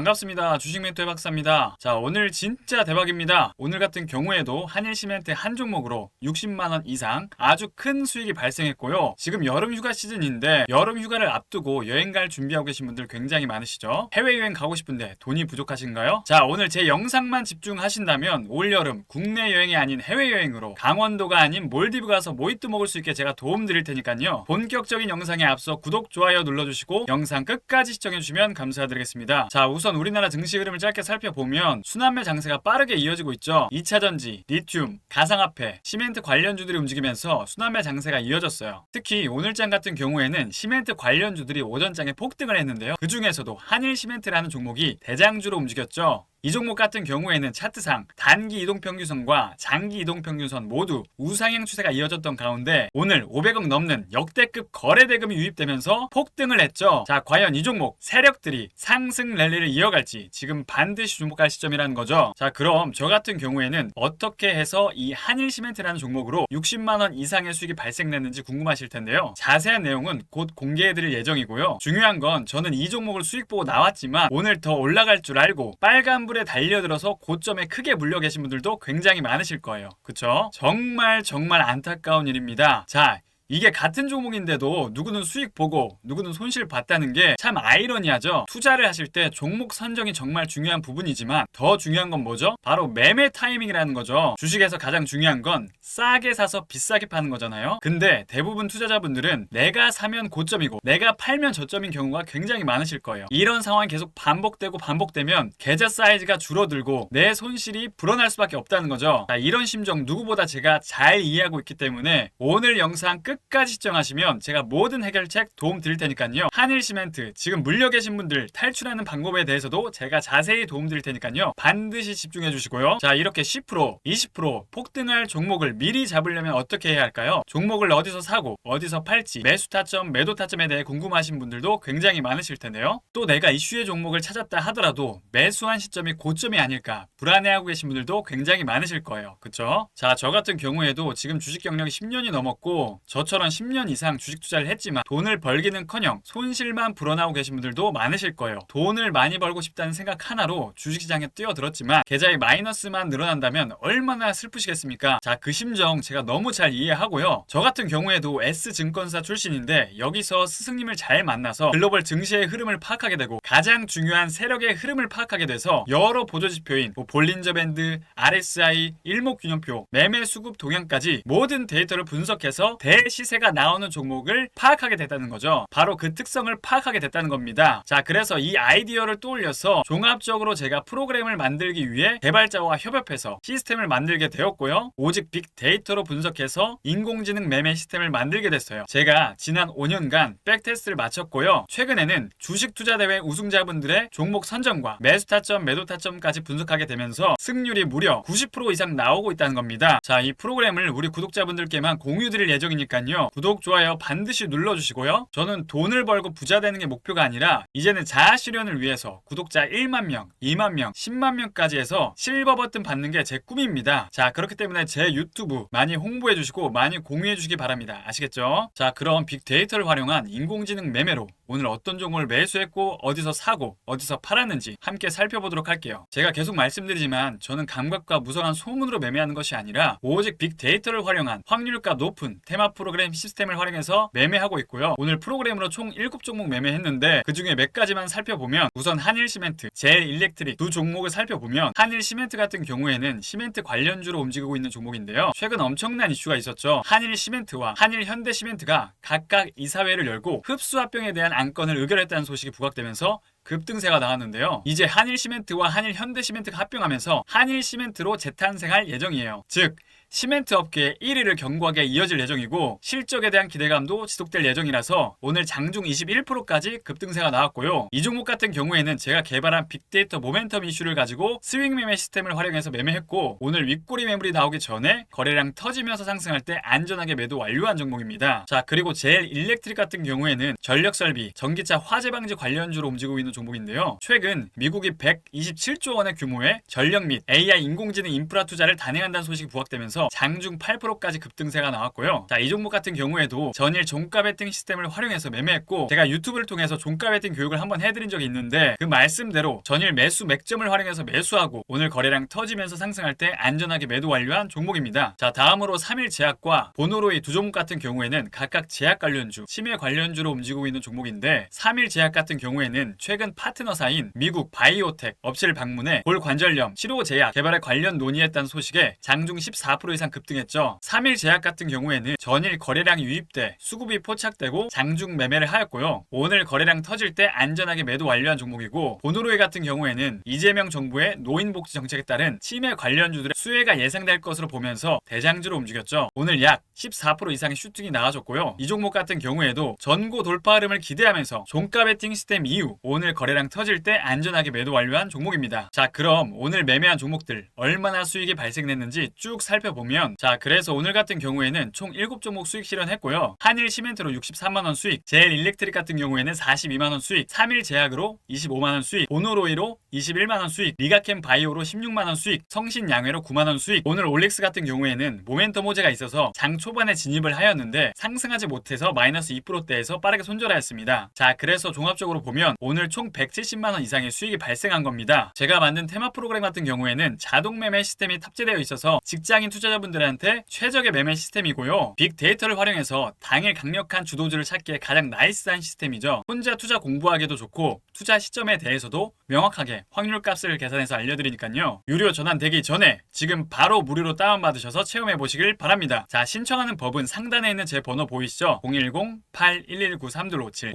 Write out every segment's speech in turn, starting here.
반갑습니다. 주식 멘토의 박사입니다. 자, 오늘 진짜 대박입니다. 오늘 같은 경우에도 한일 시멘트 한 종목으로 60만 원 이상 아주 큰 수익이 발생했고요. 지금 여름 휴가 시즌인데 여름 휴가를 앞두고 여행 갈 준비하고 계신 분들 굉장히 많으시죠? 해외 여행 가고 싶은데 돈이 부족하신가요? 자, 오늘 제 영상만 집중하신다면 올 여름 국내 여행이 아닌 해외 여행으로 강원도가 아닌 몰디브 가서 모히또 먹을 수 있게 제가 도움 드릴 테니까요. 본격적인 영상에 앞서 구독, 좋아요 눌러 주시고 영상 끝까지 시청해 주시면 감사드리겠습니다. 자, 우선 우리나라 증시 흐름을 짧게 살펴보면 순환매 장세가 빠르게 이어지고 있죠. 2차 전지, 리튬, 가상화폐, 시멘트 관련주들이 움직이면서 순환매 장세가 이어졌어요. 특히 오늘장 같은 경우에는 시멘트 관련주들이 오전장에 폭등을 했는데요. 그 중에서도 한일 시멘트라는 종목이 대장주로 움직였죠. 이 종목 같은 경우에는 차트상 단기 이동평균선과 장기 이동평균선 모두 우상향 추세가 이어졌던 가운데 오늘 500억 넘는 역대급 거래대금이 유입되면서 폭등을 했죠. 자, 과연 이 종목 세력들이 상승 랠리를 이어갈지 지금 반드시 주목할 시점이라는 거죠. 자, 그럼 저 같은 경우에는 어떻게 해서 이 한일시멘트라는 종목으로 60만 원 이상의 수익이 발생됐는지 궁금하실 텐데요. 자세한 내용은 곧 공개해드릴 예정이고요. 중요한 건 저는 이 종목을 수익 보고 나왔지만 오늘 더 올라갈 줄 알고 빨간 불에 달려들어서 고점에 크게 물려 계신 분들도 굉장히 많으실 거예요. 그쵸? 정말 정말 안타까운 일입니다. 자, 이게 같은 종목인데도 누구는 수익 보고 누구는 손실 봤다는 게 참 아이러니하죠. 투자를 하실 때 종목 선정이 정말 중요한 부분이지만 더 중요한 건 뭐죠? 바로 매매 타이밍이라는 거죠. 주식에서 가장 중요한 건 싸게 사서 비싸게 파는 거잖아요. 근데 대부분 투자자분들은 내가 사면 고점이고 내가 팔면 저점인 경우가 굉장히 많으실 거예요. 이런 상황이 계속 반복되고 반복되면 계좌 사이즈가 줄어들고 내 손실이 불어날 수밖에 없다는 거죠. 자, 이런 심정 누구보다 제가 잘 이해하고 있기 때문에 오늘 영상 끝 까지 시청하시면 제가 모든 해결책 도움 드릴 테니까요. 한일 시멘트 지금 물려 계신 분들 탈출하는 방법에 대해서도 제가 자세히 도움 드릴 테니까요. 반드시 집중해 주시고요. 자, 이렇게 10%, 20% 폭등할 종목을 미리 잡으려면 어떻게 해야 할까요? 종목을 어디서 사고 어디서 팔지 매수 타점, 매도 타점에 대해 궁금하신 분들도 굉장히 많으실 텐데요. 또 내가 이슈의 종목을 찾았다 하더라도 매수한 시점이 고점이 아닐까 불안해하고 계신 분들도 굉장히 많으실 거예요. 그쵸? 자, 저 같은 경우에도 지금 주식 경력이 10년이 넘었고 저 처럼 10년 이상 주식 투자를 했지만 돈을 벌기는커녕 손실만 불어나고 계신 분들도 많으실 거예요. 돈을 많이 벌고 싶다는 생각 하나로 주식시장에 뛰어들었지만 계좌의 마이너스만 늘어난다면 얼마나 슬프시겠습니까? 자, 그 심정 제가 너무 잘 이해하고요. 저 같은 경우에도 S증권사 출신인데 여기서 스승님을 잘 만나서 글로벌 증시의 흐름을 파악하게 되고 가장 중요한 세력의 흐름을 파악하게 돼서 여러 보조지표인 뭐 볼린저 밴드, RSI, 일목균형표, 매매 수급 동향까지 모든 데이터를 분석해서 대시 세가 나오는 종목을 파악하게 됐다는 거죠. 바로 그 특성을 파악하게 됐다는 겁니다. 자, 그래서 이 아이디어를 떠올려서 종합적으로 제가 프로그램을 만들기 위해 개발자와 협업해서 시스템을 만들게 되었고요. 오직 빅데이터로 분석해서 인공지능 매매 시스템을 만들게 됐어요. 제가 지난 5년간 백테스트를 마쳤고요. 최근에는 주식 투자 대회 우승자분들의 종목 선정과 매수 타점, 매도 타점까지 분석하게 되면서 승률이 무려 90% 이상 나오고 있다는 겁니다. 자, 이 프로그램을 우리 구독자분들께만 공유 드릴 예정이니까요. 구독, 좋아요 반드시 눌러주시고요. 저는 돈을 벌고 부자 되는 게 목표가 아니라 이제는 자아 실현을 위해서 구독자 1만 명, 2만 명, 10만 명까지 해서 실버 버튼 받는 게 제 꿈입니다. 자, 그렇기 때문에 제 유튜브 많이 홍보해 주시고 많이 공유해 주시기 바랍니다. 아시겠죠? 자, 그럼 빅데이터를 활용한 인공지능 매매로 오늘 어떤 종목을 매수했고 어디서 사고 어디서 팔았는지 함께 살펴보도록 할게요. 제가 계속 말씀드리지만 저는 감각과 무성한 소문으로 매매하는 것이 아니라 오직 빅데이터를 활용한 확률가 높은 테마 프로그램 시스템을 활용해서 매매하고 있고요. 오늘 프로그램으로 총 7종목 매매했는데 그 중에 몇 가지만 살펴보면 우선 한일 시멘트, 제일 일렉트릭 두 종목을 살펴보면 한일 시멘트 같은 경우에는 시멘트 관련주로 움직이고 있는 종목인데요. 최근 엄청난 이슈가 있었죠. 한일 시멘트와 한일 현대 시멘트가 각각 이사회를 열고 흡수 합병에 대한 안건을 의결했다는 소식이 부각되면서 급등세가 나왔는데요. 이제 한일 시멘트와 한일 현대 시멘트가 합병하면서 한일 시멘트로 재탄생할 예정이에요. 즉 시멘트 업계 1위를 견고하게 이어질 예정이고 실적에 대한 기대감도 지속될 예정이라서 오늘 장중 21%까지 급등세가 나왔고요. 이 종목 같은 경우에는 제가 개발한 빅데이터 모멘텀 이슈를 가지고 스윙 매매 시스템을 활용해서 매매했고 오늘 윗꼬리 매물이 나오기 전에 거래량 터지면서 상승할 때 안전하게 매도 완료한 종목입니다. 자 그리고 제일 일렉트릭 같은 경우에는 전력 설비, 전기차 화재 방지 관련주로 움직이고 있는 종목인데요. 최근 미국이 127조 원의 규모의 전력 및 AI 인공지능 인프라 투자를 단행한다는 소식이 부각되면서 하면서 장중 8%까지 급등세가 나왔고요. 자, 이 종목 같은 경우에도 전일 종가 베팅 시스템을 활용해서 매매했고 제가 유튜브를 통해서 종가 베팅 교육을 한번 해드린 적이 있는데 그 말씀대로 전일 매수 맥점을 활용해서 매수하고 오늘 거래량 터지면서 상승할 때 안전하게 매도 완료한 종목입니다. 자, 다음으로 3일 제약과 보노로의 두 종목 같은 경우에는 각각 제약 관련주, 치매 관련주로 움직이고 있는 종목인데 3일 제약 같은 경우에는 최근 파트너사인 미국 바이오텍 업체를 방문해 골관절염 치료 제약 개발에 관련 논의했다는 소식에 장중 14% 이상 급등했죠. 3일 제약 같은 경우에는 전일 거래량이 유입돼 수급이 포착되고 장중 매매를 하였고요. 오늘 거래량 터질 때 안전하게 매도 완료한 종목이고 보노로이 같은 경우에는 이재명 정부의 노인복지 정책에 따른 치매 관련주들의 수혜가 예상될 것으로 보면서 대장주로 움직였죠. 오늘 약 14% 이상의 슈팅이 나와줬고요. 이 종목 같은 경우에도 전고 돌파 흐름을 기대하면서 종가 베팅 시스템 이후 오늘 거래량 터질 때 안전하게 매도 완료한 종목입니다. 자 그럼 오늘 매매한 종목들 얼마나 수익이 발생됐는지 쭉 살펴보 면 자 그래서 오늘 같은 경우에는 총 7종목 수익 실현했고요. 한일 시멘트로 63만원 수익, 제일 일렉트릭 같은 경우에는 42만원 수익, 3일 제약으로 25만원 수익, 보노로이로 21만원 수익, 리가캠 바이오로 16만원 수익, 성신양회로 9만원 수익, 오늘 올릭스 같은 경우에는 모멘텀 호재가 있어서 장 초반에 진입을 하였는데 상승하지 못해서 마이너스 2%대에서 빠르게 손절하였습니다. 자 그래서 종합적으로 보면 오늘 총 170만원 이상의 수익이 발생한 겁니다. 제가 만든 테마 프로그램 같은 경우에는 자동 매매 시스템이 탑재되어 있어서 직장인 투자 자분들한테 최적의 매매 시스템이고요. 빅데이터를 활용해서 당일 강력한 주도주를 찾기에 가장 나이스한 시스템이죠. 혼자 투자 공부하기도 좋고 투자 시점에 대해서도 명확하게 확률 값을 계산해서 알려드리니까요. 유료 전환되기 전에 지금 바로 무료로 다운받으셔서 체험해 보시길 바랍니다. 자 신청하는 법은 상단에 있는 제 번호 보이시죠? 010-8119-3257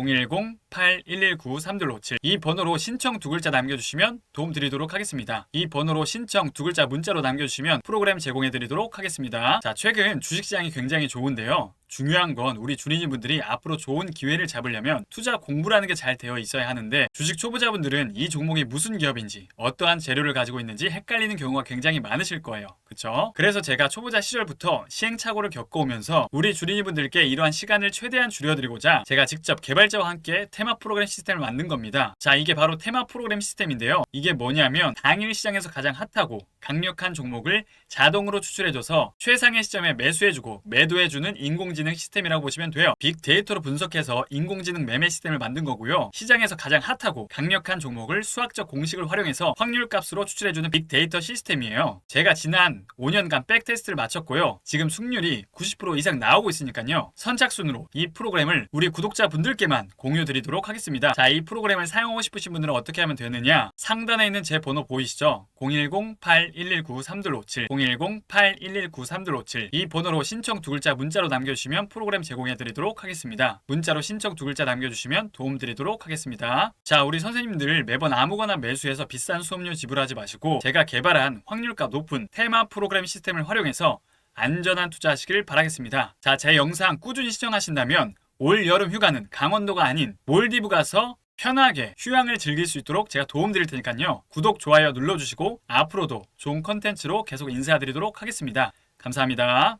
010-8119-3257 이 번호로 신청 두 글자 남겨주시면 도움 드리도록 하겠습니다. 이 번호로 신청 두 글자 문자로 남겨주시면 프로그램 제공해 드리도록 하겠습니다. 자 최근 주식시장이 굉장히 좋은데요. 중요한 건 우리 주린이 분들이 앞으로 좋은 기회를 잡으려면 투자 공부라는 게 잘 되어 있어야 하는데 주식 초보자분들은 이 종목이 무슨 기업인지 어떠한 재료를 가지고 있는지 헷갈리는 경우가 굉장히 많으실 거예요. 그쵸? 그래서 제가 초보자 시절부터 시행착오를 겪어오면서 우리 주린이 분들께 이러한 시간을 최대한 줄여드리고자 제가 직접 개발자와 함께 테마 프로그램 시스템을 만든 겁니다. 자 이게 바로 테마 프로그램 시스템인데요. 이게 뭐냐면 당일 시장에서 가장 핫하고 강력한 종목을 자동으로 추출해줘서 최상의 시점에 매수해주고 매도해주는 인공 지능 시스템이라고 보시면 돼요. 빅데이터로 분석해서 인공지능 매매 시스템을 만든 거고요. 시장에서 가장 핫하고 강력한 종목을 수학적 공식을 활용해서 확률 값으로 추출해주는 빅데이터 시스템이에요. 제가 지난 5년간 백테스트를 마쳤고요. 지금 승률이 90% 이상 나오고 있으니까요. 선착순으로 이 프로그램을 우리 구독자분들께만 공유 드리도록 하겠습니다. 자, 이 프로그램을 사용하고 싶으신 분들은 어떻게 하면 되느냐? 상단에 있는 제 번호 보이시죠? 010-8119-3257 010-8119-3257 이 번호로 신청 두 글자 문자로 남겨주시면 프로그램 제공해 드리도록 하겠습니다. 문자로 신청 두 글자 남겨주시면 도움 드리도록 하겠습니다. 자, 우리 선생님들 매번 아무거나 매수해서 비싼 수업료 지불하지 마시고 제가 개발한 확률가 높은 테마 프로그램 시스템을 활용해서 안전한 투자하시길 바라겠습니다. 자, 제 영상 꾸준히 시청하신다면 올 여름 휴가는 강원도가 아닌 몰디브 가서 편하게 휴양을 즐길 수 있도록 제가 도움 드릴 테니까요. 구독, 좋아요 눌러주시고 앞으로도 좋은 컨텐츠로 계속 인사드리도록 하겠습니다. 감사합니다.